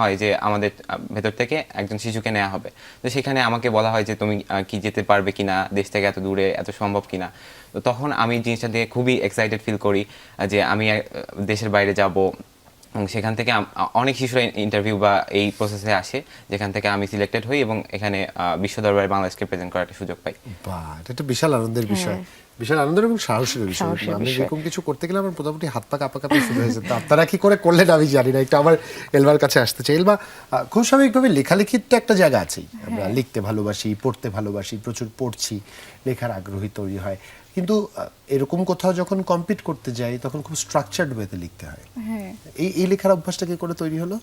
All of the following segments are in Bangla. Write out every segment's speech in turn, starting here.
হয় যে আমাদের ভেতর থেকে একজন শিশুকে নেওয়া হবে। তো সেখানে আমাকে বলা হয় যে তুমি কি যেতে পারবে কিনা? দেশ থেকে এত দূরে এত সম্ভব কিনা? তো তখন আমি জিনিসটা দিয়ে খুবই এক্সাইটেড ফিল করি যে আমি দেশের বাইরে যাব। এবং সেখান থেকে অনেক শিশুরা ইন্টারভিউ বা এই প্রসেসে আসে যেখান থেকে আমি সিলেক্টেড হই এবং এখানে আহ, বিশ্ব দরবারে বাংলাদেশকে প্রেজেন্ট করার একটা সুযোগ পাই। বাহ! এটা একটা বিশাল আনন্দের বিষয়। বিশাল আনন্দের এবং সাহসের বিষয়। আমি এরকম কিছু করতে গেলে আমার মোটামুটি হাত পা কাঁপা কাঁপি শুরু হয়েছে তো আপনারা কি করে করলেন আমি জানি না একটু আমার এলবার কাছে আসতে চাই। এলবা খুব স্বাভাবিকভাবে লেখালেখির তো একটা জায়গা আছেই। আমরা লিখতে ভালোবাসি পড়তে ভালোবাসি প্রচুর পড়ছি লেখার আগ্রহী তৈরি হয়। কিন্তু এরকম কোথাও যখন কম্পিট করতে যাই তখন খুব স্ট্রাকচার্ড ওয়েতে লিখতে হয়। হ্যাঁ। এই এই লেখার অভ্যাসটা কি করে তৈরি হলো?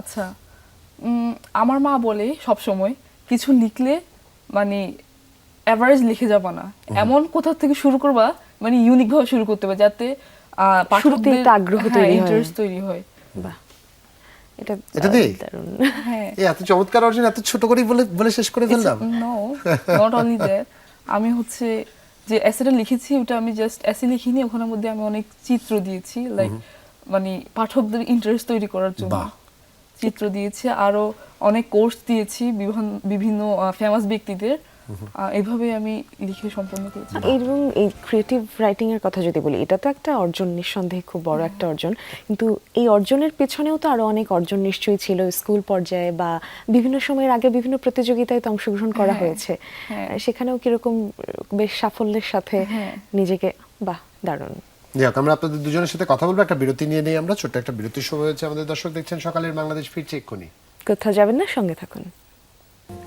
আচ্ছা আমার মা বলে সব সময় কিছু লিখলে মানে অ্যাভারেজ লিখে যাবা না। এমন কোথাও থেকে শুরু করবা মানে ইউনিক ভাবে শুরু করতে হবে যাতে একটা আগ্রহ তৈরি হয়। ইন্টারেস্ট তৈরি হয়। বাহ। এটা এটা দিয়ে? হ্যাঁ। এত চমৎকার অর্জন এত ছোট করেই বলে বলে শেষ করে ফেললাম। নো নট অনলি দ্যাট আমি হচ্ছে যে অ্যাসেটা লিখেছি ওটা আমি জাস্ট অ্যাসে লিখিনি ওখানের মধ্যে আমি অনেক চিত্র দিয়েছি লাইক মানে পাঠকদের ইন্টারেস্ট তৈরি করার জন্য চিত্র দিয়েছি আরও অনেক কোর্স দিয়েছি বিভিন্ন বিভিন্ন ফেমাস ব্যক্তিদের। আহ, এইভাবে আমি লিখে সম্পন্ন করেছি। এবং এই ক্রিয়েটিভ রাইটিং এর কথা যদি বলি এটা তো একটা অর্জন নিঃসন্দেহে খুব বড় একটা অর্জন। কিন্তু এই অর্জনের পেছনেও তো আরও অনেক অর্জন নিশ্চয়ই ছিল স্কুল পর্যায়ে বা বিভিন্ন সময়ের আগে বিভিন্ন প্রতিযোগিতায় তো অংশগ্রহণ করা হ্যাঁ, হয়েছে। হ্যাঁ। সেখানেও কীরকম বেশ সাফল্যের সাথে হ্যাঁ। নিজেকে বাহ দারুণ। যাই হোক আমরা আপনাদের দুজনের সাথে কথা বলব একটা বিরতি নিয়ে নেই আমরা ছোট্ট একটা বিরতির সময় হয়েছে আমাদের দর্শক দেখছেন সকালের বাংলাদেশ ফিরছে এক্ষুনি। কোথাও যাবেন না সঙ্গে থাকুন।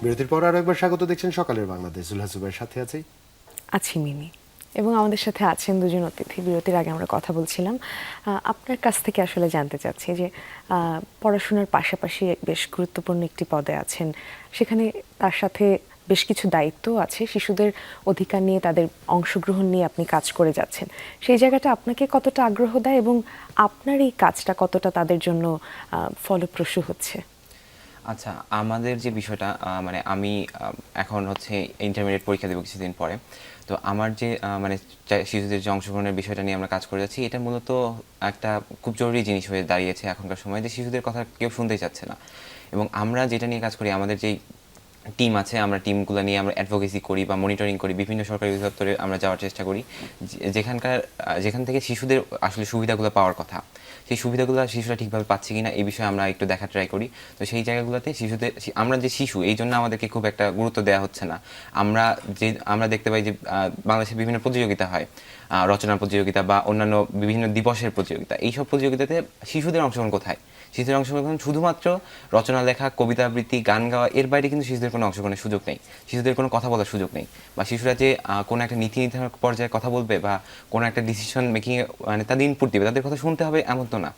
বিরতির পর আরও একবার স্বাগত দেখছেন সকালের বাংলাদেশ। জুলহা জুবের সাথে আছি। আছি মিমি। এবং আমাদের সাথে আছেন দুজন অতিথি। বিরতির আগে আমরা কথা বলছিলাম। আপনার কাছ থেকে আসলে জানতে চাচ্ছি যে পড়াশোনার পাশাপাশি বেশ গুরুত্বপূর্ণ একটি পদে আছেন। সেখানে তার সাথে বেশ কিছু দায়িত্ব আছে। শিশুদের অধিকার নিয়ে, তাদের অংশগ্রহণ নিয়ে আপনি কাজ করে যাচ্ছেন। সেই জায়গাটা আপনাকে কতটা আগ্রহ দেয় এবং আপনার এই কাজটা কতটা তাদের জন্য ফলপ্রসূ হচ্ছে? আচ্ছা আমাদের যে বিষয়টা মানে আমি এখন হচ্ছে ইন্টারমিডিয়েট পরীক্ষা দেবো কিছুদিন পরে। তো আমার যে মানে শিশুদের যে অংশগ্রহণের বিষয়টা নিয়ে আমরা কাজ করে যাচ্ছি, এটা মূলত একটা খুব জরুরি জিনিস হয়ে দাঁড়িয়েছে এখনকার সময় যে শিশুদের কথা কেউ শুনতেই চাচ্ছে না। এবং আমরা যেটা নিয়ে কাজ করি, আমাদের যেই টিম আছে, আমরা টিমগুলো নিয়ে আমরা অ্যাডভোকেসি করি বা মনিটরিং করি, বিভিন্ন সরকারি অধিদপ্তরে আমরা যাওয়ার চেষ্টা করি। যেখানকার যেখান থেকে শিশুদের আসলে সুবিধাগুলো পাওয়ার কথা সেই সুবিধাগুলো শিশুরা ঠিকভাবে পাচ্ছে কিনা এই বিষয়ে আমরা একটু দেখা ট্রাই করি। তো সেই জায়গাগুলোতে শিশুদের আমরা যে শিশু, এই জন্য আমাদেরকে খুব একটা গুরুত্ব দেওয়া হচ্ছে না। আমরা যে, আমরা দেখতে পাই যে বাংলাদেশে বিভিন্ন প্রতিযোগিতা হয়। রচনা প্রতিযোগিতা বা অন্যান্য বিভিন্ন দিবসের প্রতিযোগিতা। এইসব প্রতিযোগিতাতে শিশুদের অংশগ্রহণ কোথায়? শিশুদের অংশগ্রহণ শুধুমাত্র রচনা লেখা কবিতা আবৃত্তি গান গাওয়া এর বাইরে কিন্তু শিশুদের কোনো অংশগ্রহণের সুযোগ নেই। শিশুদের কোনো কথা বলার সুযোগ নেই। বা শিশুরা যে আহ, কোনো একটা নীতি নির্ধারণ পর্যায়ে কথা বলবে বা কোনো একটা ডিসিশন মেকিং মানে তাদের ইনপুট দিবে তাদের কথা শুনতে হবে এমন তো না।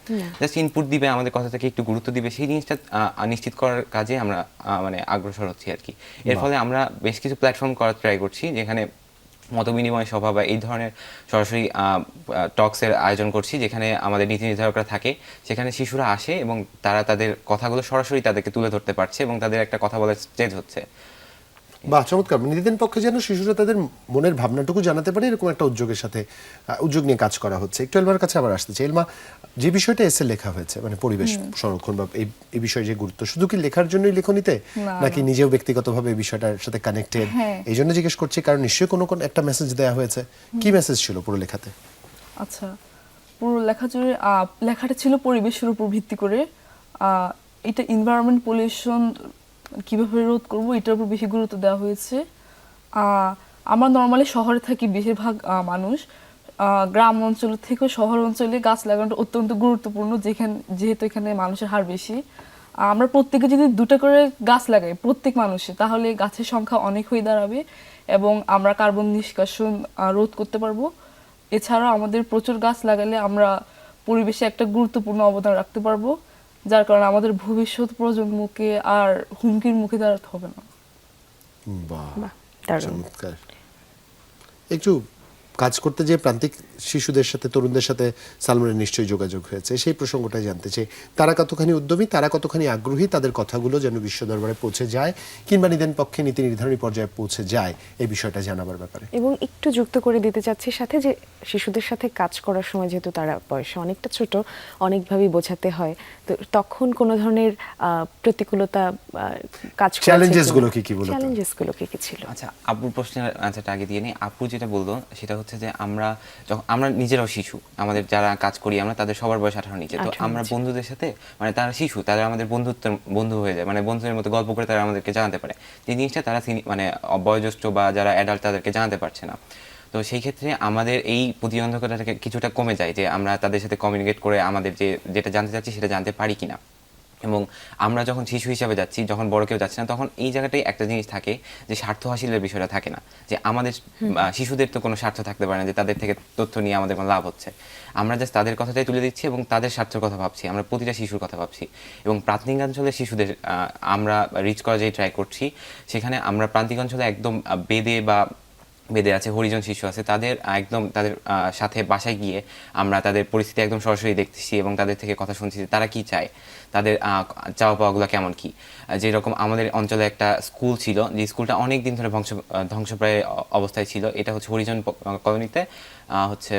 জাস্ট ইনপুট দিবে আমাদের কথা থেকে একটু গুরুত্ব দিবে সেই জিনিসটা নিশ্চিত করার কাজে আমরা মানে অগ্রসর হচ্ছি আর কি। এর ফলে আমরা বেশ কিছু প্ল্যাটফর্ম করার ট্রাই করছি যেখানে মত বিনিময় সভা বা এই ধরনের সরাসরি টক্সের আয়োজন করছি, যেখানে আমাদের নীতি নির্ধারকরা থাকে, সেখানে শিশুরা আসে এবং তারা তাদের কথাগুলো সরাসরি তাদেরকে তুলে ধরতে পারছে এবং তাদের একটা কথা বলার স্টেজ হচ্ছে। বাহ চমৎকার। নিজেদের পক্ষে যেন শিশুরা তাদের মনের ভাবনাটুকু জানাতে পারে এরকম একটা উদ্যোগের সাথে উদ্যোগ নিয়ে কাজ করা হচ্ছে। একটু এলমার কাছে আবার আসতে চাই। এলমা যে বিষয়টা এসে লেখা হয়েছে মানে পরিবেশ সংরক্ষণ বা এই বিষয়ে যে গুরুত্ব শুধু কি লেখার জন্যই লেখনীতে নাকি নিজেও ব্যক্তিগতভাবে এই বিষয়টার সাথে কানেক্টেড হ্যাঁ। এই জন্য জিজ্ঞেস করছি কারণ নিশ্চয়ই কোনো কোনো একটা মেসেজ দেওয়া হয়েছে। কি মেসেজ ছিল পুরো লেখাতে? আচ্ছা পুরো লেখা জুড়ে লেখাটা ছিল পরিবেশের উপর ভিত্তি করে। এটা এনভায়রনমেন্ট পলিউশন কীভাবে রোধ করব, এটার উপর বেশি গুরুত্ব দেওয়া হয়েছে। আমরা নর্মালি শহরে থাকি বেশিরভাগ মানুষ। গ্রাম অঞ্চল থেকে শহর অঞ্চলে গাছ লাগানোটা অত্যন্ত গুরুত্বপূর্ণ, যেখানে, যেহেতু এখানে মানুষের হার বেশি। আমরা প্রত্যেকে যদি দুটো করে গাছ লাগাই, প্রত্যেক মানুষে, তাহলে গাছের সংখ্যা অনেক হয়ে দাঁড়াবে এবং আমরা কার্বন নিষ্কাশন রোধ করতে পারব। এছাড়াও আমাদের প্রচুর গাছ লাগালে আমরা পরিবেশে একটা গুরুত্বপূর্ণ অবদান রাখতে পারব। যার কারণে আমাদের ভবিষ্যৎ প্রজন্মকে আর হুমকির মুখে দাঁড়াতে হবে না। বাহ চমৎকার। একটু কাজ করতে যে প্রান্তিক শিশুদের সাথে তরুণদের সাথে সালমানের নিশ্চয়ই যোগাযোগ হয়েছে। সেই প্রসঙ্গটাই জানতে চাই। তারা কতখানি উদ্যমী তারা কতখানি আগ্রহী তাদের কথাগুলো যেন বিশ্ব দরবারে পৌঁছে যায় কিংবা নিদেন পক্ষে নীতি নির্ধারণী পর্যায়ে পৌঁছে যায় এই বিষয়টা জানাবার ব্যাপারে। এবং একটু যুক্ত করে দিতে চাচ্ছি সাথে যে শিশুদের সাথে কাজ করার সময় যেহেতু তারা বয়সে অনেকটা ছোট অনেকভাবেই বোঝাতে হয়। তো তখন কোনো ধরনের আহ, প্রতিকূলতা আহ, কাজ Challenges গুলো কি কি বলো? চ্যালেঞ্জেসগুলো কি কি ছিল? আচ্ছা আপুর প্রশ্নের আনসারটা আগে দিয়ে নিই। আপু যেটা বলল সেটা হচ্ছে যে আমরা যখন আমরা নিজেরাও শিশু আমাদের যারা কাজ করি আমরা তাদের সবার বয়স আঠারো নিচে। তো আমরা বন্ধুদের সাথে মানে তারা শিশু তারা আমাদের বন্ধুত্ব বন্ধু হয়ে যায় মানে বন্ধুদের মতো গল্প করে তারা আমাদেরকে জানাতে পারে। যে জিনিসটা তারা মানে বয়োজ্যেষ্ঠ বা যারা অ্যাডাল্ট তাদেরকে জানাতে পারছে না। তো সেই ক্ষেত্রে আমাদের এই প্রতিবন্ধকতা থেকে কিছুটা কমে যায় যে আমরা তাদের সাথে কমিউনিকেট করে আমাদের যে যেটা জানতে চাচ্ছি সেটা জানতে পারি কিনা। এবং আমরা যখন শিশু হিসাবে যাচ্ছি যখন বড় কেউ যাচ্ছে না তখন এই জায়গাটাই একটা জিনিস থাকে যে স্বার্থ হাসিলের বিষয়টা থাকে না। যে আমাদের শিশুদের তো কোনো স্বার্থ থাকতে পারে না যে তাদের থেকে তথ্য নিয়ে আমাদের কোনো লাভ হচ্ছে। আমরা জাস্ট তাদের কথাটাই তুলে দিচ্ছি এবং তাদের স্বার্থের কথা ভাবছি। আমরা প্রতিটা শিশুর কথা ভাবছি। এবং প্রাথমিক অঞ্চলের শিশুদের আমরা রিচ করা যেই ট্রাই করছি সেখানে আমরা প্রান্তিক অঞ্চলে একদম বেদে বা বেদে আছে, হরিজন শিশু আছে, তাদের একদম তাদের সাথে বাসায় গিয়ে আমরা তাদের পরিস্থিতি একদম সরাসরি দেখতেছি এবং তাদের থেকে কথা শুনছি তারা কি চায়, তাদের চাওয়া পাওয়াগুলো কেমন কি। যেরকম আমাদের অঞ্চলে একটা স্কুল ছিল, যে স্কুলটা অনেক দিন ধরে ধ্বংস ধ্বংসপ্রায় অবস্থায় ছিল, এটা হচ্ছে হরিজন কলোনিতে হচ্ছে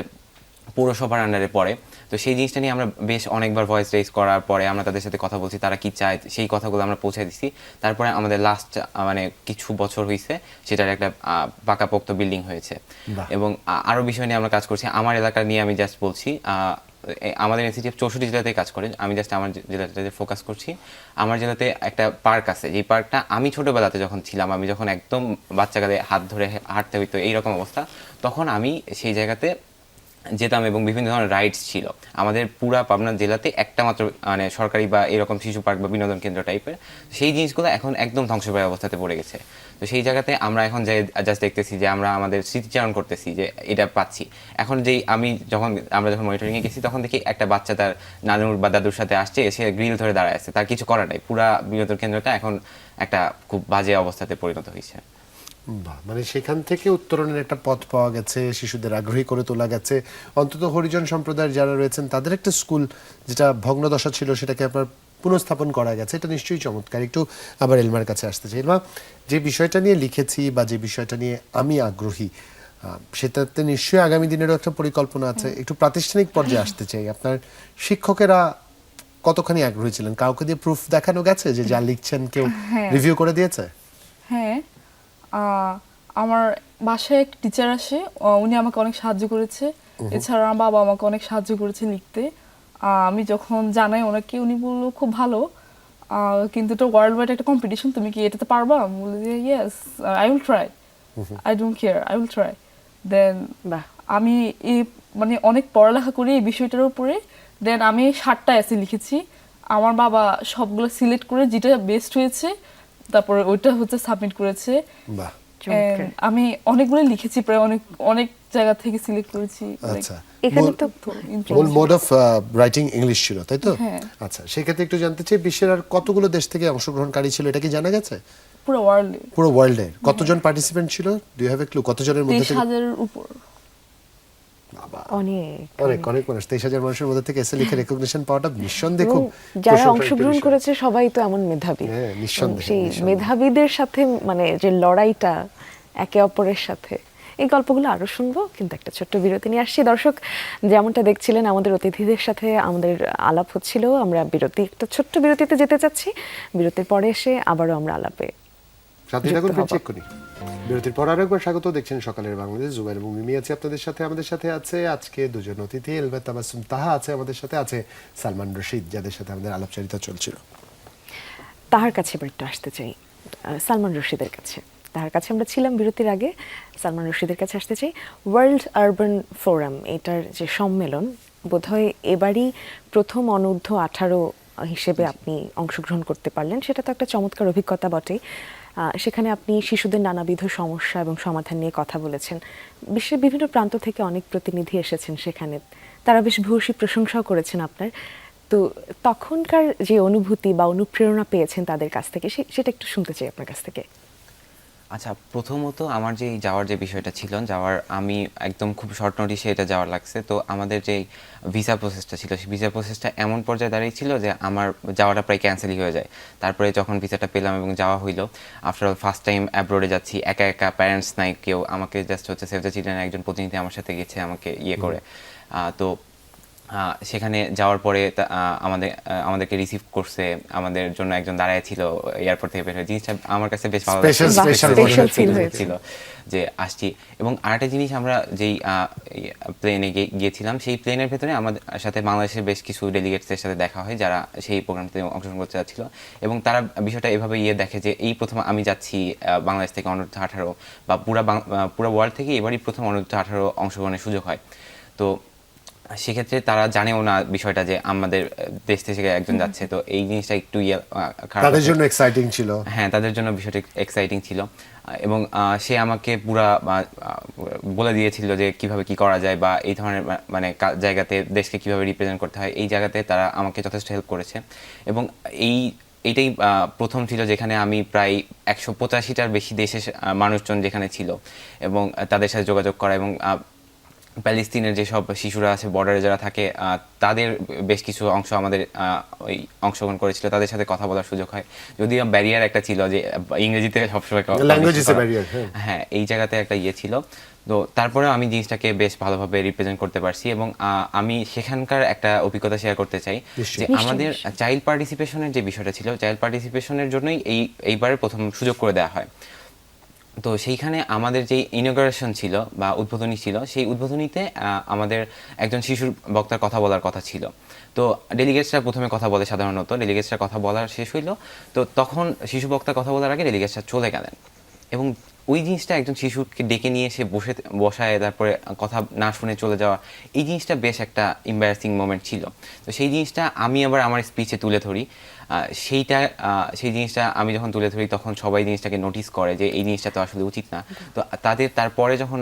পৌরসভার আন্ডারে পড়ে। তো সেই জিনিসটা নিয়ে আমরা বেশ অনেকবার ভয়েস রেজ করার পরে আমরা তাদের সাথে কথা বলছি তারা কি চায় সেই কথাগুলো আমরা পৌঁছে দিচ্ছি। তারপরে আমাদের লাস্ট মানে কিছু বছর হয়েছে সেটার একটা পাকাপোক্ত বিল্ডিং হয়েছে। এবং আ- আরও বিষয় নিয়ে আমরা কাজ করছি। আমার এলাকা নিয়ে আমি জাস্ট বলছি আমাদের ইনস্টিটিউট চৌষট্টি জেলাতেই কাজ করে। আমি জাস্ট আমার জেলাটাতে ফোকাস করছি। আমার জেলাতে একটা পার্ক আছে। যেই পার্কটা আমি ছোটোবেলাতে যখন ছিলাম আমি যখন একদম বাচ্চা বাচ্চাকালে হাত ধরে হাঁটতে হইতো এইরকম অবস্থা তখন আমি সেই জায়গাতে যেতাম এবং বিভিন্ন ধরনের রাইডস ছিল। আমাদের পুরা পাবনা জেলাতে একটা মাত্র মানে সরকারি বা এরকম শিশু পার্ক বা বিনোদন কেন্দ্র টাইপের সেই জিনিসগুলো এখন একদম ধ্বংসপ্রায় অবস্থাতে পড়ে গেছে। তো সেই জায়গাতে আমরা এখন যাই জাস্ট দেখতেছি যে আমরা আমাদের স্মৃতিচারণ করতেছি যে এটা পাচ্ছি। এখন যেই আমি যখন, আমরা যখন মনিটরিংয়ে গেছি তখন দেখি একটা বাচ্চা তার নানুর বা দাদুর সাথে আসছে, এসে গ্রিল ধরে দাঁড়ায় আছে। তার কিছু করার নাই। পুরা বিনোদন কেন্দ্রটা এখন একটা খুব বাজে অবস্থাতে পরিণত হয়েছে। বাহ, মানে সেখান থেকে উত্তরণের একটা পথ পাওয়া গেছে শিশুদের আগ্রহী করে তোলা গেছে। অন্তত হরিজন সম্প্রদায়ের যারা রয়েছেন তাদের একটা স্কুল যেটা ভগ্নদশা ছিল সেটাকে আপনার পুনঃস্থাপন করা গেছে। এটা নিশ্চয়ই চমৎকার। একটু আবার এলমার কাছে আসতে চাই। এলমা যে বিষয়টা নিয়ে লিখেছি বা যে বিষয়টা নিয়ে আমি আগ্রহী সেটাতে নিশ্চয়ই আগামী দিনেরও একটা পরিকল্পনা আছে। একটু প্রাতিষ্ঠানিক পর্যায়ে আসতে চাই। আপনার শিক্ষকেরা কতখানি আগ্রহী ছিলেন? কাউকে দিয়ে প্রুফ দেখানো গেছে যে যা লিখছেন কেউ হ্যাঁ। রিভিউ করে দিয়েছে? হ্যাঁ। আমার বাসায় এক টিচার আসে উনি আমাকে অনেক সাহায্য করেছে। এছাড়া আমার বাবা আমাকে অনেক সাহায্য করেছে লিখতে। আমি যখন জানাই ওনাকে উনি বলল খুব ভালো। কিন্তু এটা ওয়ার্ল্ড ওয়াইড একটা কম্পিটিশন তুমি কি এটাতে পারবা? আমি বলি যে yes I will try I don't care I will try then আমি এই মানে অনেক পড়ালেখা করি এই বিষয়টার উপরে। দেন আমি ষাটটা এসে লিখেছি। আমার বাবা সবগুলো সিলেক্ট করে যেটা বেস্ট হয়েছে তারপরে ওইটা হচ্ছে সাবমিট করেছে। বাহ। আমি অনেকগুলো লিখেছি প্রায় অনেক অনেক জায়গা থেকে সিলেক্ট করেছি আচ্ছা। এখানে তো মূল মোড অফ রাইটিং ইংলিশ ছিল তাই তো? হ্যাঁ। আচ্ছা সেক্ষেত্রে একটু জানতে চাই বিশ্বের আর কতগুলো দেশ থেকে অংশগ্রহণকারী ছিল এটা কি জানা গেছে? পুরো ওয়ার্ল্ডে পুরো ওয়ার্ল্ডের কতজন পার্টিসিপেন্ট ছিল? ডু হ্যাভ এ ক্লু কতজনের মধ্যে হাজারের উপর। অনেক অনেক অনেক। মানুষ। তেইশ হাজার মানুষের মধ্যে থেকে এসে লিখে রেকগনিশন পাওয়াটা নিঃসন্দেহে খুব যারা অংশগ্রহণ করেছে সবাই তো এমন মেধাবী। হ্যাঁ, সেই মেধাবীদের সাথে মানে যে লড়াইটা একে অপরের সাথে এই গল্পগুলো আরও শুনব কিন্তু একটা ছোট্ট বিরতি নিয়ে আসছি। দর্শক যেমনটা দেখছিলেন আমাদের অতিথিদের সাথে আমাদের আলাপ হচ্ছিল। আমরা বিরতি একটা ছোট্ট বিরতিতে যেতে চাচ্ছি। বিরতির পরে এসে আবারও আমরা আলাপে সাথে থাকুন। চেক করি। বিরতির পর আরও একবার স্বাগত দেখছেন সকালের বাংলাদেশ জুবাইর এবং মিমি আছে আপনাদের সাথে আমাদের সাথে আছে আজকে দুজন অতিথি এলবে তাবাসুম তাহা আছে আমাদের সাথে আছে সালমান রশিদ যাদের সাথে আমাদের আলাপচারিতা চলছিল। তাহার কাছে এবার একটু আসতে চাই সালমান রশিদের কাছে। তার কাছে আমরা ছিলাম বিরতির আগে সালমান রশিদের কাছে আসতে চাই। ওয়ার্ল্ড আরবান ফোরাম এটার যে সম্মেলন বোধহয় এবারই প্রথম অনূর্ধ্ব আঠারো হিসেবে আপনি অংশগ্রহণ করতে পারলেন। সেটা তো একটা চমৎকার অভিজ্ঞতা বটেই। আহ, সেখানে আপনি শিশুদের নানাবিধ সমস্যা এবং সমাধান নিয়ে কথা বলেছেন। বিশ্বের বিভিন্ন প্রান্ত থেকে অনেক প্রতিনিধি এসেছেন সেখানে। তারা বেশ ভূয়সী প্রশংসাও করেছেন আপনার। তো তখনকার যে অনুভূতি বা অনুপ্রেরণা পেয়েছেন তাদের কাছ থেকে সেটা একটু শুনতে চাই আপনার কাছ থেকে। আচ্ছা প্রথমত আমার যে যাওয়ার যে বিষয়টা ছিল যাওয়ার আমি একদম খুব শর্ট নোটিশে এটা যাওয়ার লাগছে। তো আমাদের যে ভিসা প্রসেসটা ছিল সেই ভিসা প্রসেসটা এমন পর্যায়ে দাঁড়িয়েছিল যে আমার যাওয়াটা প্রায় ক্যান্সেলই হয়ে যায়। তারপরে যখন ভিসাটা পেলাম এবং যাওয়া হইল আফটার অল ফার্স্ট টাইম অ্যাব্রোডে যাচ্ছি একা একা প্যারেন্টস নাই কেউ আমাকে জাস্ট হচ্ছে সেভ দ্য চিলড্রেন একজন প্রতিনিধি আমার সাথে গেছে আমাকে ইয়ে করে। তো সেখানে যাওয়ার পরে আমাদের আমাদেরকে রিসিভ করছে আমাদের জন্য একজন দাঁড়ায় ছিল এয়ারপোর্ট থেকে বের হয়ে। জিনিসটা আমার কাছে বেশ ভালো। ছিল যে আসছি। এবং আরেকটা জিনিস আমরা যেই প্লেনে গিয়েছিলাম সেই প্লেনের ভেতরে আমাদের সাথে বাংলাদেশের বেশ কিছু ডেলিগেটসের সাথে দেখা হয় যারা সেই প্রোগ্রামতে অংশগ্রহণ করতে যাচ্ছিল। এবং তারা বিষয়টা এভাবে ইয়ে দেখে যে এই প্রথম আমি যাচ্ছি বাংলাদেশ থেকে অনূর্ধ্ব আঠারো বা পুরা বাং- পুরা ওয়ার্ল্ড থেকে এবারই প্রথম অনূর্ধ্ব আঠারো অংশগ্রহণের সুযোগ হয়। তো সেক্ষেত্রে তারা জানেও না বিষয়টা যে আমাদের দেশ থেকে একজন যাচ্ছে। তো এই জিনিসটা একটু ইয়ে তাদের জন্য এক্সাইটিং ছিল। হ্যাঁ তাদের জন্য বিষয়টা এক্সাইটিং ছিল। এবং সে আমাকে পুরা বলে দিয়েছিল যে কীভাবে কি করা যায় বা এই ধরনের মানে জায়গাতে দেশকে কীভাবে রিপ্রেজেন্ট করতে হয় এই জায়গাতে তারা আমাকে যথেষ্ট হেল্প করেছে। এবং এই এটাই প্রথম ছিল যেখানে আমি প্রায় একশো পঁচাশিটার বেশি দেশের মানুষজন যেখানে ছিল এবং তাদের সাথে যোগাযোগ করা এবং প্যালেস্তিনের যেসব শিশুরা আছে বর্ডারে যারা থাকে তাদের বেশ কিছু অংশ আমাদের ওই অংশগ্রহণ করেছিল। তাদের সাথে কথা বলার সুযোগ হয়। যদিও ব্যারিয়ার একটা ছিল যে ইংরেজিতে সবসময় হ্যাঁ। হ্যাঁ এই জায়গাতে একটা ইয়ে ছিল। তো তারপরে আমি জিনিসটাকে বেশ ভালোভাবে রিপ্রেজেন্ট করতে পারছি এবং আহ, আমি সেখানকার একটা অভিজ্ঞতা শেয়ার করতে চাই যে আমাদের। চাইল্ড পার্টিসিপেশনের যে বিষয়টা ছিল চাইল্ড পার্টিসিপেশনের জন্যই এই এইবারে প্রথম সুযোগ করে দেওয়া হয়। তো সেইখানে আমাদের যে ইনোগ্রেশন ছিল বা উদ্বোধনী ছিল, সেই উদ্বোধনীতে আমাদের একজন শিশুর বক্তার কথা বলার কথা ছিল। তো ডেলিগেটসরা প্রথমে কথা বলে সাধারণত ডেলিগেটসরা কথা বলার শেষ হইল। তো তখন শিশু বক্তা কথা বলার আগে ডেলিগেটসরা চলে গেলেন। এবং ওই জিনিসটা একজন শিশুকে ডেকে নিয়ে এসে বসে, বসায়, তারপরে কথা না শুনে চলে যাওয়া, এই জিনিসটা বেশ একটা ইম্বারাসিং মোমেন্ট ছিল। তো সেই জিনিসটা আমি আবার আমার স্পিচে তুলে ধরি। সেইটা সেই জিনিসটা আমি যখন তুলে ধরি তখন সবাই জিনিসটাকে নোটিস করে যে এই জিনিসটা তো আসলে উচিত না। তো তাদের তারপরে যখন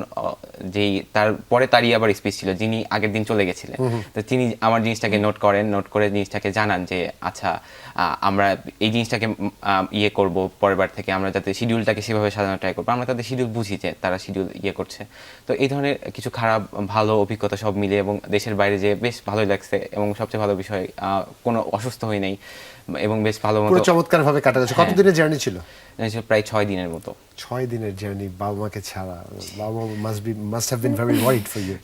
যেই তারপরে তারই আবার স্পিচ ছিল যিনি আগের দিন চলে গেছিলেন। তো তিনি আমার জিনিসটাকে নোট করেন নোট করে জিনিসটাকে জানান যে আচ্ছা আমরা এই জিনিসটাকে ইয়ে করব পরের বার থেকে আমরা যাতে শিডিউলটাকে সেভাবে সাজানো ট্রাই করব। আমরা তাদের শিডিউল বুঝি যে তারা শিডিউল ইয়ে করছে। তো এই ধরনের কিছু খারাপ ভালো অভিজ্ঞতা সব মিলে এবং দেশের বাইরে যে বেশ ভালোই লাগছে এবং সবচেয়ে ভালো বিষয় কোনো অসুস্থ হই নাই। এবং বেশ ভালো মতো চমৎকার ভাবে কাটা যাচ্ছে কত কতদিনের জার্নি ছিল? প্রায় ছয় দিনের মতো। ছয় দিনের জার্নি বাবা মাকে ছাড়া। বাবা must be must have been very worried for you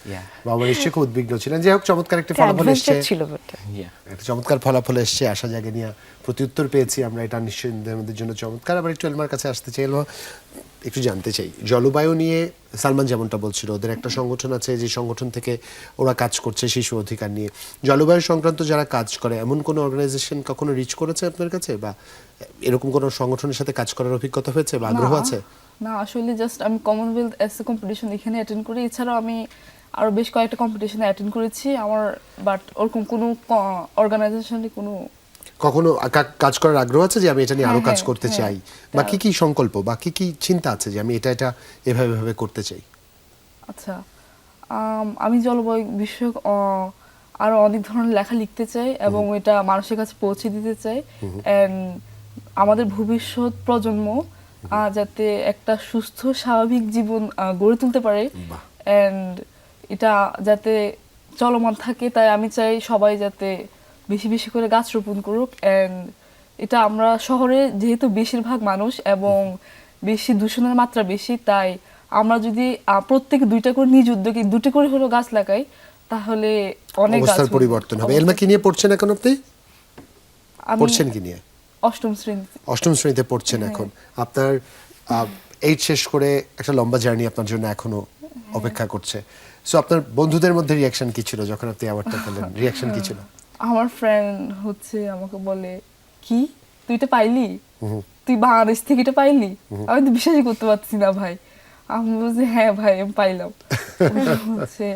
বাবা এসে নিশ্চয়ই খুব উদ্বিগ্ন ছিলেন। যে হোক চমৎকার একটা ফলাফল এসেছে। ছিল বটে। Yeah. একটা চমৎকার ফলাফল এসেছে আশা জাগে নিয়ে প্রত্যুত্তর পেয়েছি। আমরা এটা নিশ্চয়ই আমাদের জন্য চমৎকার। আবার একটু এলমার কাছে আসতে চাই। এলমা একটু জানতে চাই। জলবায়ু নিয়ে সালমান যেমনটা বলছিল ওদের একটা সংগঠন আছে যে সংগঠন থেকে ওরা কাজ করছে শিশু অধিকার নিয়ে। জলবায়ু সংক্রান্ত যারা কাজ করে এমন কোনো অর্গানাইজেশন কখনো রিচ করেছে আপনার কাছে? বা এরকম কোনো সংগঠনের সাথে কাজ করার অভিজ্ঞতা হয়েছে বা আগ্রহ আছে? না আসলে জাস্ট আমি কমনওয়েলথ এস এ কম্পিটিশন এখানে অ্যাটেন্ড করি। এছাড়াও আমি আরও বেশ কয়েকটা কম্পিটিশনে অ্যাটেন্ড করেছি। আমার বাট ওরকম কোনো অর্গানাইজেশনে কোনো কখনো কাজ করার আগ্রহ আছে যে আমি এটা নিয়ে আরও হ্যাঁ, কাজ হ্যাঁ, করতে হ্যাঁ। চাই? বা কি কি সংকল্প বা কি কি চিন্তা আছে যে আমি এটা এটা এভাবে এভাবে করতে চাই? আচ্ছা আমি জলবায়ু বিষয়ক আরও অনেক ধরনের লেখা লিখতে চাই এবং এটা মানুষের কাছে পৌঁছে দিতে চাই। এন্ড আমাদের ভবিষ্যৎ প্রজন্ম যাতে একটা সুস্থ স্বাভাবিক জীবন গড়ে তুলতে পারে। এন্ড এটা যাতে চলমান থাকে তাই আমি চাই সবাই যাতে বেশি বেশি করে গাছ রোপণ করুক এন্ড এটা আমরা শহরে যেহেতু বেশিরভাগ মানুষ এবং বেশি দূষণের মাত্রা বেশি তাই আমরা যদি প্রত্যেকে দুইটা করে নিজ উদ্যোগে দুটো করে হলেও গাছ লাগাই তাহলে অনেক অবস্থার পরিবর্তন হবে। এলমা কি নিয়ে পড়ছেন এখন আপনি পড়ছেন কি নিয়ে? অষ্টম শ্রেণি অষ্টম শ্রেণীতে পড়ছেন হ্যাঁ। এখন। আপনার এইট শেষ করে একটা লম্বা জার্নি আপনার জন্য এখনও হ্যাঁ। অপেক্ষা করছে। সো আপনার বন্ধুদের মধ্যে রিয়াকশন কি ছিল যখন আপনি অ্যাওয়ার্ডটা পেলেন? রিয়াকশন কি ছিল? আমার ফ্রেন্ড হচ্ছে আমাকে বলে কি? তুই এটা পাইলি? তুই বাংলাদেশ থেকে এটা পাইলি? আমি তো বিশ্বাসই করতে পারছি না ভাই। আমি বলছি হ্যাঁ ভাই আমি পাইলাম। হচ্ছে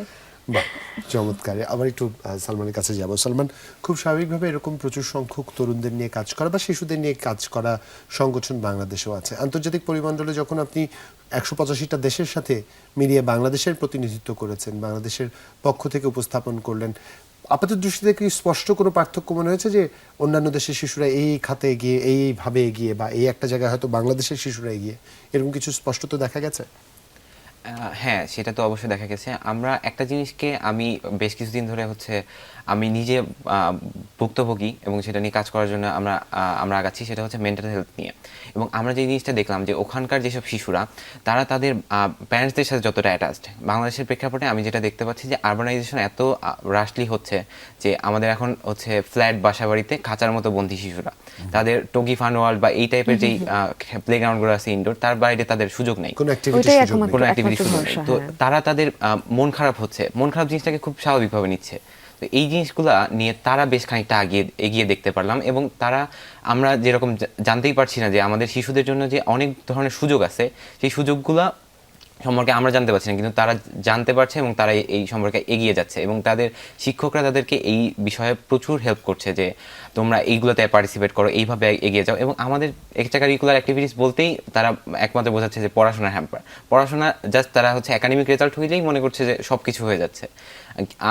চমৎকার। আবার একটু সালমানের কাছে যাব। সালমান খুব স্বাভাবিকভাবে এরকম প্রচুর সংখ্যক তরুণদের নিয়ে কাজ করা বা শিশুদের নিয়ে কাজ করা সংগঠন বাংলাদেশেও আছে। আন্তর্জাতিক পরিমণ্ডলে যখন আপনি একশো পঁচাশিটা দেশের সাথে মিলিয়ে বাংলাদেশের প্রতিনিধিত্ব করেছেন বাংলাদেশের পক্ষ থেকে উপস্থাপন করলেন আপাতত দৃষ্টিতে কি স্পষ্ট কোনো পার্থক্য মনে হয়েছে যে অন্যান্য দেশের শিশুরা এই খাতে এগিয়ে এইভাবে এগিয়ে বা এই একটা জায়গায় হয়তো বাংলাদেশের শিশুরা এগিয়ে, এরকম কিছু স্পষ্ট তো দেখা গেছে? হ্যাঁ সেটা তো অবশ্যই দেখা গেছে। আমরা একটা জিনিসকে আমি বেশ কিছুদিন ধরে হচ্ছে আমি নিজে আহ, ভুক্তভোগী এবং সেটা নিয়ে কাজ করার জন্য আমরা আমরা আগাচ্ছি সেটা হচ্ছে মেন্টাল হেলথ নিয়ে। এবং আমরা যে জিনিসটা দেখলাম যে ওখানকার যেসব শিশুরা তারা তাদের প্যারেন্টসদের সাথে যতটা অ্যাটাচড বাংলাদেশের প্রেক্ষাপটে আমি যেটা দেখতে পাচ্ছি যে আরবানাইজেশন এত রাশলি হচ্ছে যে আমাদের এখন হচ্ছে ফ্ল্যাট বাসা বাড়িতে খাঁচার মতো বন্দি শিশুরা। তাদের টগি ফান ওয়ার্ল্ড বা এই টাইপের যেই প্লে গ্রাউন্ডগুলো আছে ইনডোর তার বাইরে তাদের সুযোগ নেই। কোনো অ্যাক্টিভিটি সুযোগ নেই। তো হ্যাঁ। তারা তাদের মন খারাপ হচ্ছে। মন খারাপ জিনিসটাকে খুব স্বাভাবিকভাবে নিচ্ছে। তো এই জিনিসগুলো নিয়ে তারা বেশ খানিকটা আগিয়ে, এগিয়ে দেখতে পারলাম এবং তারা, আমরা যেরকম জানতেই পারছি না যে আমাদের শিশুদের জন্য যে অনেক ধরনের সুযোগ আছে, সেই সুযোগগুলো সম্পর্কে আমরা জানতে পারছি না, কিন্তু তারা জানতে পারছে এবং তারা এই সম্পর্কে এগিয়ে যাচ্ছে এবং তাদের শিক্ষকরা তাদেরকে এই বিষয়ে প্রচুর হেল্প করছে যে তোমরা এইগুলোতে পার্টিসিপেট করো এইভাবে এগিয়ে যাও। এবং আমাদের এক্সট্রা কারিকুলার অ্যাক্টিভিটিস বলতেই তারা একমাত্র বোঝাচ্ছে যে পড়াশোনার হ্যাম্পার পড়াশোনা জাস্ট তারা হচ্ছে একাডেমিক রেজাল্ট হইলেই মনে করছে যে সব কিছু হয়ে যাচ্ছে।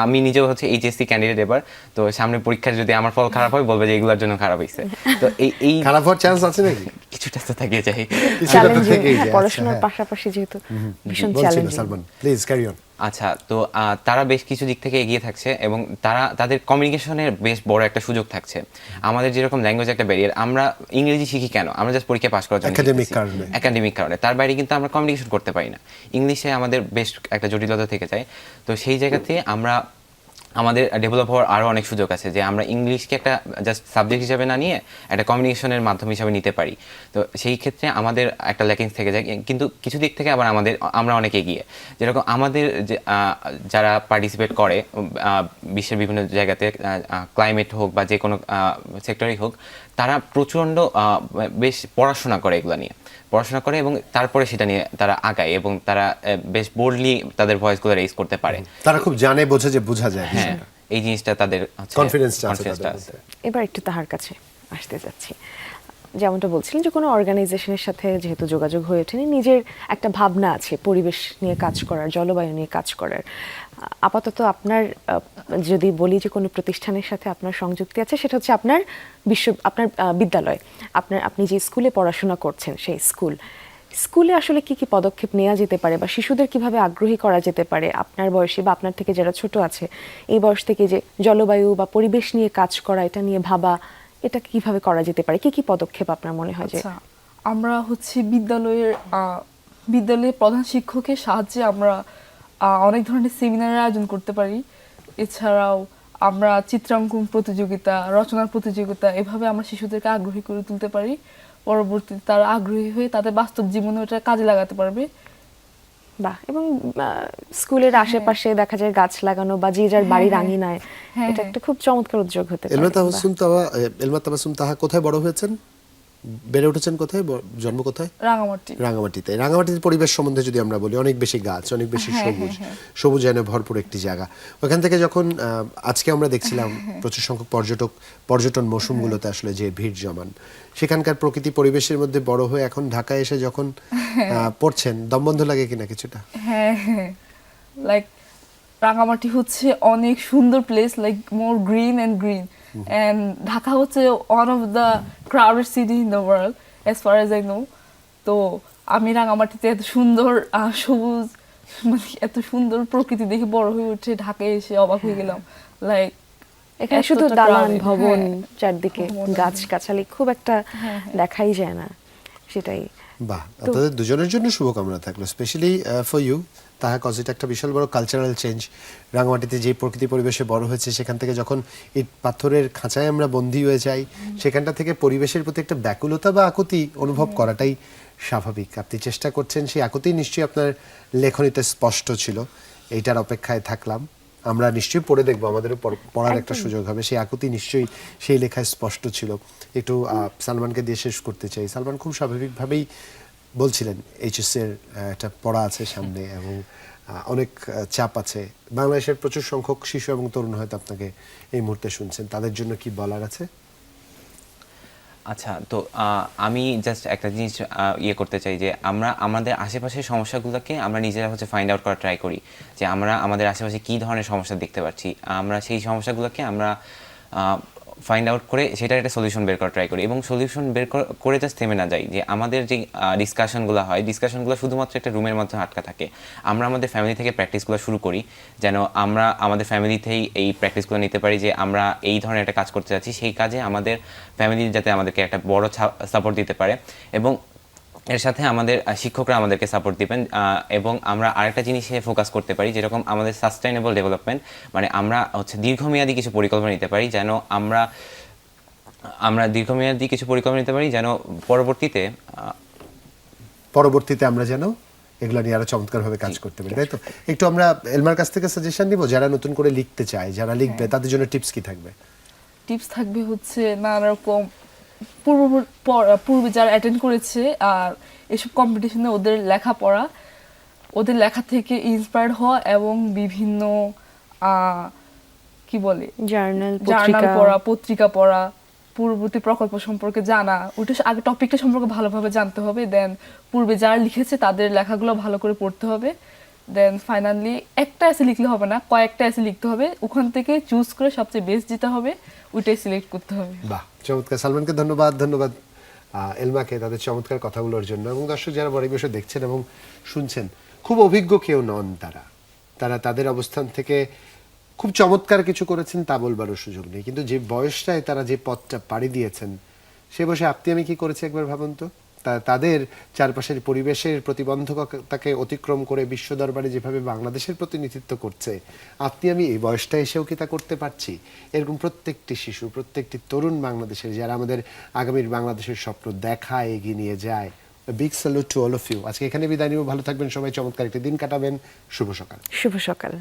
আমি নিজেও হচ্ছে এইচএসসি ক্যান্ডিডেট এবার তো সামনে পরীক্ষায় যদি আমার ফল খারাপ হয় বলবে যে এগুলোর জন্য খারাপ হয়েছে তো এই এই খারাপ হওয়ার চান্স আছে নাকি? কিছুটা তো থাকে যায়, আচ্ছা, পড়াশোনার হ্যাঁ। পাশাপাশি যেহেতু ভীষণ চ্যালেঞ্জিং প্লিজ ক্যারি অন আচ্ছা তো তারা বেশ কিছু দিক থেকে এগিয়ে থাকছে এবং তারা তাদের কমিউনিকেশনের বেশ বড় একটা সুযোগ থাকছে। আমাদের যেরকম ল্যাঙ্গুয়েজ একটা ব্যারিয়ার আমরা ইংরেজি শিখি কেন? আমরা জাস্ট পরীক্ষা পাস করার জন্য Academic কারণে। একাডেমিক কারণে। তার বাইরে কিন্তু আমরা কমিউনিকেশন করতে পারি না। ইংলিশে আমাদের বেশ একটা জটিলতা থেকে যায়। তো সেই জায়গাতে আমরা আমাদের ডেভেলপ হওয়ার আরও অনেক সুযোগ আছে যে আমরা ইংলিশকে একটা জাস্ট সাবজেক্ট হিসাবে না নিয়ে একটা কমিউনিকেশনের মাধ্যম হিসাবে নিতে পারি। তো সেই ক্ষেত্রে আমাদের একটা ল্যাকিংস থেকে যায়। কিন্তু কিছু দিক থেকে আবার আমাদের, আমরা অনেক এগিয়ে। যেরকম আমাদের যারা পার্টিসিপেট করে বিশ্বের বিভিন্ন জায়গাতে ক্লাইমেট হোক বা যে কোনো সেক্টরেই হোক তারা প্রচণ্ড বেশ পড়াশোনা করে এগুলো নিয়ে। পড়াশোনা করে এবং তারপরে সেটা নিয়ে তারা আগায় এবং তারা আহ, বেশ বোল্ডলি তাদের ভয়েসগুলো রেজ করতে পারে। তারা খুব জানে বোঝে যে বোঝা যায় হ্যাঁ এই জিনিসটা তাদের কনফিডেন্সটা। এবার একটু তাহার কাছে আসতে যাচ্ছি। যেমনটা বলছিলেন যে কোনো অর্গানাইজেশনের সাথে যেহেতু যোগাযোগ হয়ে ওঠেনি, নিজের একটা ভাবনা আছে পরিবেশ নিয়ে কাজ করার, জলবায়ু নিয়ে কাজ করার। আপাতত আপনার যদি বলি যে কোনো প্রতিষ্ঠানের সাথে আপনার সংযুক্তি আছে, সেটা হচ্ছে আপনার বিশ্ব, আপনার বিদ্যালয়। আপনার, আপনি যে স্কুলে পড়াশোনা করছেন, সেই স্কুল। স্কুলে আসলে কি কি পদক্ষেপ নেওয়া যেতে পারে বা শিশুদের কীভাবে আগ্রহী করা যেতে পারে, আপনার বয়সে বা আপনার থেকে যারা ছোট আছে, এই বয়স থেকে যে জলবায়ু বা পরিবেশ নিয়ে কাজ করা, এটা নিয়ে ভাবা এটা কীভাবে করা যেতে পারে? কি কি পদক্ষেপ আপনার মনে হয় যে আচ্ছা আমরা হচ্ছে বিদ্যালয়ের বিদ্যালয়ের প্রধান শিক্ষকের সাহায্যে আমরা অনেক ধরনের সেমিনারের আয়োজন করতে পারি। এছাড়াও আমরা চিত্রাঙ্কন প্রতিযোগিতা, রচনার প্রতিযোগিতা, এভাবে আমরা শিশুদেরকে আগ্রহী করে তুলতে পারি। পরবর্তীতে তারা আগ্রহী হয়ে তাদের বাস্তব জীবনে ওটা কাজে লাগাতে পারবে। বাহ এবং আহ, স্কুলের আশেপাশে দেখা যায় গাছ লাগানো বা যে যার বাড়ির হ্যাঁ। আঙিনায় হ্যাঁ, এটা হ্যাঁ। একটা খুব চমৎকার উদ্যোগ হতে পারে এলমা। তাবাসুম তাহা এলমা তাবাসুম তাহা কোথায় বড় হয়েছেন বেড়ে উঠেছেন কোথায়? জন্ম কোথায়? রাঙামাটি। রাঙামাটিতে রাঙামাটির পরিবেশ সম্বন্ধে যদি আমরা বলি অনেক বেশি গাছ অনেক বেশি হ্যাঁ, সবুজ। হ্যাঁ, সবুজায়নে ভরপুর একটি জায়গা। ওখান থেকে যখন আজকে আমরা দেখছিলাম হ্যাঁ, প্রচুর সংখ্যক পর্যটক পর্যটন মৌসুমগুলোতে আসলে যে ভিড় জমান। সেখানকার প্রকৃতি পরিবেশের মধ্যে বড় হয়ে এখন ঢাকায় এসে যখন পড়ছেন দমবন্ধ লাগে কিনা কিছুটা? হ্যাঁ হ্যাঁ। লাইক রাঙামাটি হচ্ছে অনেক সুন্দর place like more green and green and Dhaka হচ্ছে one of the crowded city in the world as far as I know তো আমি রাঙামাটিতে এত সুন্দর সবুজ মানে এত সুন্দর প্রকৃতি দেখে বড় হয়ে উঠে ঢাকায় এসে অবাক হয়ে গেলাম। লাইক এখানে শুধু দালান ভবন হ্যাঁ। চারদিকে গাছ গাছালি খুব একটা হ্যাঁ, হ্যাঁ। দেখাই যায় না সেটাই। বাহ আপনাদের দুজনের জন্য শুভকামনা থাকল specially for you Taha cause এটা একটা বিশাল বড় কালচারাল চেঞ্জ রাঙামাটিতে যে প্রকৃতি পরিবেশে বড় হয়েছে সেখান থেকে যখন ইট পাথরের খাঁচায় আমরা বন্দী হয়ে যাই সেখানটা থেকে পরিবেশের প্রতি একটা ব্যাকুলতা বা আকুতি অনুভব করাটাই স্বাভাবিক। আপনি চেষ্টা করছেন সেই আকুতি নিশ্চয়ই আপনার লেখনীতে স্পষ্ট ছিল। এইটার অপেক্ষায় থাকলাম। আমরা নিশ্চয়ই পড়ে দেখব আমাদেরও পড়- পড়ার একটা সুযোগ হবে। সেই আকুতি নিশ্চয়ই সেই লেখায় স্পষ্ট ছিল। একটু সালমানকে দিয়ে শেষ করতে চাই। সালমান খুব স্বাভাবিকভাবেই বলছিলেন এইচএস এর একটা পড়া আছে সামনে এবং অনেক চাপ আছে। বাংলাদেশের প্রচুর সংখ্যক শিশু এবং তরুণ হয়তো আপনাকে এই মুহূর্তে শুনছেন। তাদের জন্য কি বলার আছে? আচ্ছা তো আমি জাস্ট একটা জিনিস ইয়ে করতে চাই যে, আমরা, আমাদের আশেপাশের সমস্যাগুলোকে আমরা নিজেরা হচ্ছে ফাইন্ড আউট করা ট্রাই করি। যে আমরা আমাদের আশেপাশে কী ধরনের সমস্যা দেখতে পাচ্ছি। আমরা সেই সমস্যাগুলোকে আমরা ফাইন্ড আউট করে সেটার একটা সলিউশন বের করা ট্রাই করি এবং সলিউশন বের কর- করে জাস্ট থেমে না যাই যে আমাদের যে ডিসকাশনগুলো হয় ডিসকাশনগুলো শুধুমাত্র একটা রুমের মধ্যে আটকা থাকে। আমরা আমাদের ফ্যামিলি থেকে প্র্যাকটিসগুলো শুরু করি, যেন আমরা আমাদের ফ্যামিলিতেই এই প্র্যাকটিসগুলো নিতে পারি যে আমরা এই ধরনের একটা কাজ করতে যাচ্ছি, সেই কাজে আমাদের ফ্যামিলি যাতে আমাদেরকে একটা বড় সাপোর্ট দিতে পারে এবং এর সাথে আমাদের শিক্ষকরা আমাদেরকে সাপোর্ট দিবেন এবং আমরা আরেকটা জিনিসে ফোকাস করতে পারি যেরকম আমাদের সাস্টেইনেবল ডেভেলপমেন্ট মানে আমরা হচ্ছে দীর্ঘমেয়াদী কিছু পরিকল্পনা নিতে পারি যেন আমরা আমরা দীর্ঘমেয়াদী কিছু পরিকল্পনা নিতে পারি যেন পরবর্তীতে পরবর্তীতে আমরা যেন এগুলো নিয়ে আরও চমৎকারভাবে কাজ করতে পারি তাই তো? একটু আমরা এলমার কাছ থেকে সাজেশন নিব যারা নতুন করে লিখতে চায় যারা লিখবে তাদের জন্য টিপস কি থাকবে? টিপস থাকবে হচ্ছে নানা রকম পূর্ব পূর্বে যারা অ্যাটেন্ড করেছে আর এসব কম্পিটিশনে ওদের লেখাপড়া ওদের লেখা থেকে ইন্সপায়ার্ড হওয়া এবং বিভিন্ন কি বলে? জার্নাল জার্নাল পত্রিকা। পড়া পত্রিকা পড়া পূর্ববর্তী প্রকল্প সম্পর্কে জানা ওইটা আগে টপিকটা সম্পর্কে ভালোভাবে জানতে হবে দেন পূর্বে যারা লিখেছে তাদের লেখাগুলো ভালো করে পড়তে হবে। দেন ফাইনালি একটা এসে লিখলে হবে না, কয়েকটা এসে লিখতে হবে, ওখান থেকে চুজ করে সবচেয়ে বেস্ট যেটা হবে, ওইটাই সিলেক্ট করতে হবে। বাহ, চমৎকার। সালমানকে ধন্যবাদ ধন্যবাদ এলমাকে তাদের চমৎকার কথাগুলোর জন্য। এবং দর্শক যারা বড় বসে দেখছেন এবং শুনছেন, খুব অভিজ্ঞ কেউ নন তারা। তারা তাদের অবস্থান থেকে খুব চমৎকার কিছু করেছেন, তা বলবারও সুযোগ নেই। কিন্তু যে বয়সটায় তারা যে পথটা পাড়ি দিয়েছেন, সে বসে আপনি আমি কি করেছি একবার ভাবুন তা- তাদের চারপাশের পরিবেশের প্রতিবন্ধকতাকে অতিক্রম করে বিশ্ব দরবারে যেভাবে বাংলাদেশের প্রতিনিধিত্ব করছে, আপনি আমি এই বয়সটা এসেও কি তা করতে পারছি? এরকম প্রত্যেকটি শিশু, প্রত্যেকটি তরুণ বাংলাদেশের যারা আমাদের আগামীর বাংলাদেশের স্বপ্ন দেখা এগিয়ে নিয়ে যায়। Big salute to all of you আজকে এখানে বিদায় নিব। ভালো থাকবেন সবাই। চমৎকার একটি দিন কাটাবেন। শুভ সকাল। শুভ সকাল।